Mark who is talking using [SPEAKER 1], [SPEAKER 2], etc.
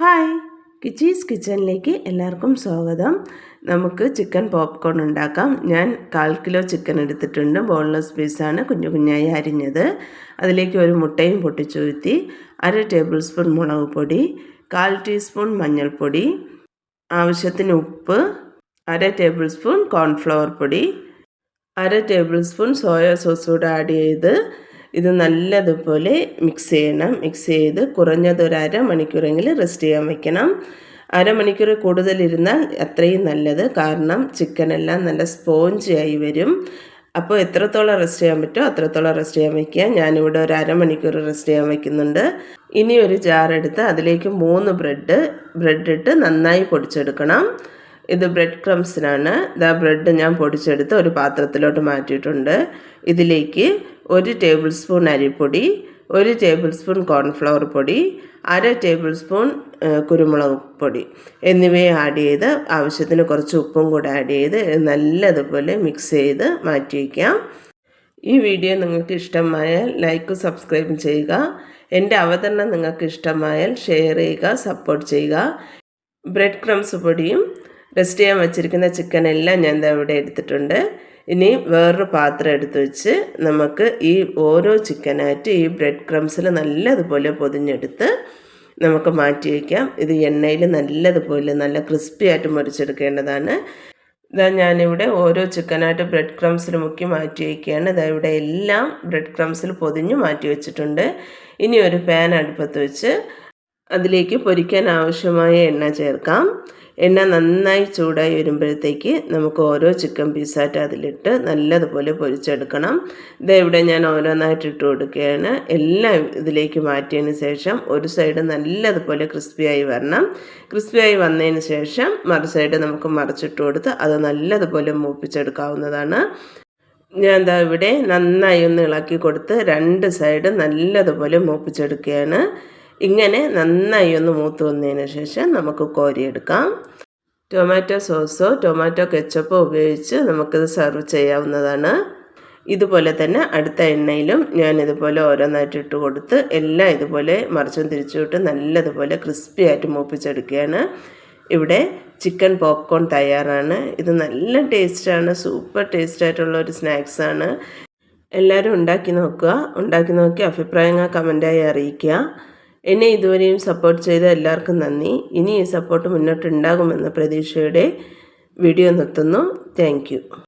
[SPEAKER 1] Hi കിച്ചീസ് കിച്ചണിലേക്ക് എല്ലാവർക്കും സ്വാഗതം. നമുക്ക് ചിക്കൻ പോപ്കോൺ ഉണ്ടാക്കാം. ഞാൻ കാൽ കിലോ ചിക്കൻ എടുത്തിട്ടുണ്ട്. ബോൺലെസ് പീസാണ് കുഞ്ഞു കുഞ്ഞായി അരിഞ്ഞത്. അതിലേക്ക് ഒരു മുട്ടയും പൊട്ടിച്ചൂഴ്ത്തി അര ടേബിൾ സ്പൂൺ മുളക് പൊടി കാൽ ടീസ്പൂൺ മഞ്ഞൾപ്പൊടി ആവശ്യത്തിന് ഉപ്പ് അര ടേബിൾ സ്പൂൺ കോൺഫ്ലവർ പൊടി അര ടേബിൾ സ്പൂൺ സോയാ സോസ് കൂടെ ആഡ് ചെയ്ത് ഇത് നല്ലതുപോലെ മിക്സ് ചെയ്യണം. മിക്സ് ചെയ്ത് കുറഞ്ഞത് ഒരു അരമണിക്കൂറെങ്കിലും റെസ്റ്റ് ചെയ്യാൻ വെക്കണം. അരമണിക്കൂർ കൂടുതലിരുന്നാൽ അത്രയും നല്ലത്. കാരണം ചിക്കനെല്ലാം നല്ല സ്പോഞ്ച് ആയി വരും. അപ്പോൾ എത്രത്തോളം റെസ്റ്റ് ചെയ്യാൻ പറ്റുമോ അത്രത്തോളം റെസ്റ്റ് ചെയ്യാൻ വയ്ക്കുക ഞാനിവിടെ ഒരു അരമണിക്കൂർ റെസ്റ്റ് ചെയ്യാൻ വയ്ക്കുന്നുണ്ട് ഇനി ഒരു ജാർ എടുത്ത് അതിലേക്ക് മൂന്ന് ബ്രെഡ് ബ്രെഡ് ഇട്ട് നന്നായി പൊടിച്ചെടുക്കണം. ഇത് ബ്രെഡ് ക്രംസിനാണ് ഇതാ ബ്രെഡ് ഞാൻ പൊടിച്ചെടുത്ത് ഒരു പാത്രത്തിലോട്ട് മാറ്റിയിട്ടുണ്ട്. ഇതിലേക്ക് ഒരു ടേബിൾ സ്പൂൺ അരിപ്പൊടി ഒരു ടേബിൾ സ്പൂൺ കോൺഫ്ലവർ പൊടി അര ടേബിൾ സ്പൂൺ കുരുമുളക് പൊടി എന്നിവയെ ആഡ് ചെയ്ത് ആവശ്യത്തിന് കുറച്ച് ഉപ്പും കൂടെ ആഡ് ചെയ്ത് നല്ലതുപോലെ മിക്സ് ചെയ്ത് മാറ്റി വയ്ക്കാം ഈ വീഡിയോ നിങ്ങൾക്ക് ഇഷ്ടമായാൽ ലൈക്ക് സബ്സ്ക്രൈബ് ചെയ്യുക. എന്റെ അവതരണം നിങ്ങൾക്ക് ഇഷ്ടമായാൽ ഷെയർ ചെയ്യുക സപ്പോർട്ട് ചെയ്യുക. ബ്രെഡ് ക്രംസ് പൊടിയും റെസ്റ്റ് ചെയ്യാൻ വെച്ചിരിക്കുന്ന ചിക്കൻ എല്ലാം ഞാൻ ഇവിടെ എടുത്തിട്ടുണ്ട്. ഇനി വേറൊരു പാത്രം എടുത്ത് വെച്ച് നമുക്ക് ഈ ഓരോ ചിക്കനായിട്ട് ഈ ബ്രെഡ് ക്രംസിൽ നല്ലതുപോലെ പൊതിഞ്ഞെടുത്ത് നമുക്ക് മാറ്റി വയ്ക്കാം ഇത് എണ്ണയിൽ നല്ലതുപോലെ നല്ല ക്രിസ്പി ആയിട്ട് മുറിച്ചെടുക്കേണ്ടതാണ്. ഇതാ ഞാനിവിടെ ഓരോ ചിക്കനായിട്ട് ബ്രെഡ് ക്രംസിൽ മുക്കി മാറ്റി വയ്ക്കുകയാണ് ഇതാ ഇവിടെ എല്ലാം ബ്രെഡ് ക്രംസിൽ പൊതിഞ്ഞ് മാറ്റി വെച്ചിട്ടുണ്ട്. ഇനി ഒരു പാൻ അടുപ്പത്ത് വെച്ച് അതിലേക്ക് പൊരിക്കാൻ ആവശ്യമായ എണ്ണ ചേർക്കാം. എണ്ണ നന്നായി ചൂടായി വരുമ്പോഴത്തേക്ക് നമുക്ക് ഓരോ ചിക്കൻ പീസായിട്ട് അതിലിട്ട് നല്ലതുപോലെ പൊരിച്ചെടുക്കണം. ഇതെവിടെ ഞാൻ ഓരോന്നായിട്ട് ഇട്ട് കൊടുക്കുകയാണ്. എല്ലാം ഇതിലേക്ക് മാറ്റിയതിന് ശേഷം ഒരു സൈഡ് നല്ലതുപോലെ ക്രിസ്പിയായി വരണം. ക്രിസ്പിയായി വന്നതിന് ശേഷം മറു സൈഡ് നമുക്ക് മറിച്ചിട്ട് കൊടുത്ത് അത് നല്ലതുപോലെ മൂപ്പിച്ചെടുക്കാവുന്നതാണ്. ഞാൻ എന്താ ഇവിടെ നന്നായി ഒന്ന് ഇളക്കി കൊടുത്ത് രണ്ട് സൈഡ് നല്ലതുപോലെ മൂപ്പിച്ചെടുക്കുകയാണ്. ഇങ്ങനെ നന്നായി ഒന്ന് മൂത്ത് വന്നതിന് ശേഷം നമുക്ക് കോരിയെടുക്കാം ടൊമാറ്റോ സോസോ ടൊമാറ്റോ കെച്ചപ്പോ ഉപയോഗിച്ച് നമുക്കിത് സെർവ് ചെയ്യാവുന്നതാണ്. ഇതുപോലെ തന്നെ അടുത്ത എണ്ണയിലും ഞാൻ ഇതുപോലെ ഓരോന്നായിട്ട് ഇട്ട് കൊടുത്ത് എല്ലാം ഇതുപോലെ മറിച്ചും തിരിച്ചുവിട്ട് നല്ലതുപോലെ ക്രിസ്പി ആയിട്ട് മൂപ്പിച്ചെടുക്കുകയാണ്. ഇവിടെ ചിക്കൻ പോപ്കോൺ തയ്യാറാണ്. ഇത് നല്ല ടേസ്റ്റാണ് സൂപ്പർ ടേസ്റ്റ് ആയിട്ടുള്ള ഒരു സ്നാക്സാണ് എല്ലാവരും ഉണ്ടാക്കി നോക്കുക. ഉണ്ടാക്കി നോക്കി അഭിപ്രായങ്ങൾ കമന്റായി അറിയിക്കുക. എന്നെ ഇതുവരെയും സപ്പോർട്ട് ചെയ്ത എല്ലാവർക്കും നന്ദി. ഇനി ഈ സപ്പോർട്ട് മുന്നോട്ടുണ്ടാകുമെന്ന പ്രതീക്ഷയുടെ വീഡിയോ നിർത്തുന്നു. താങ്ക്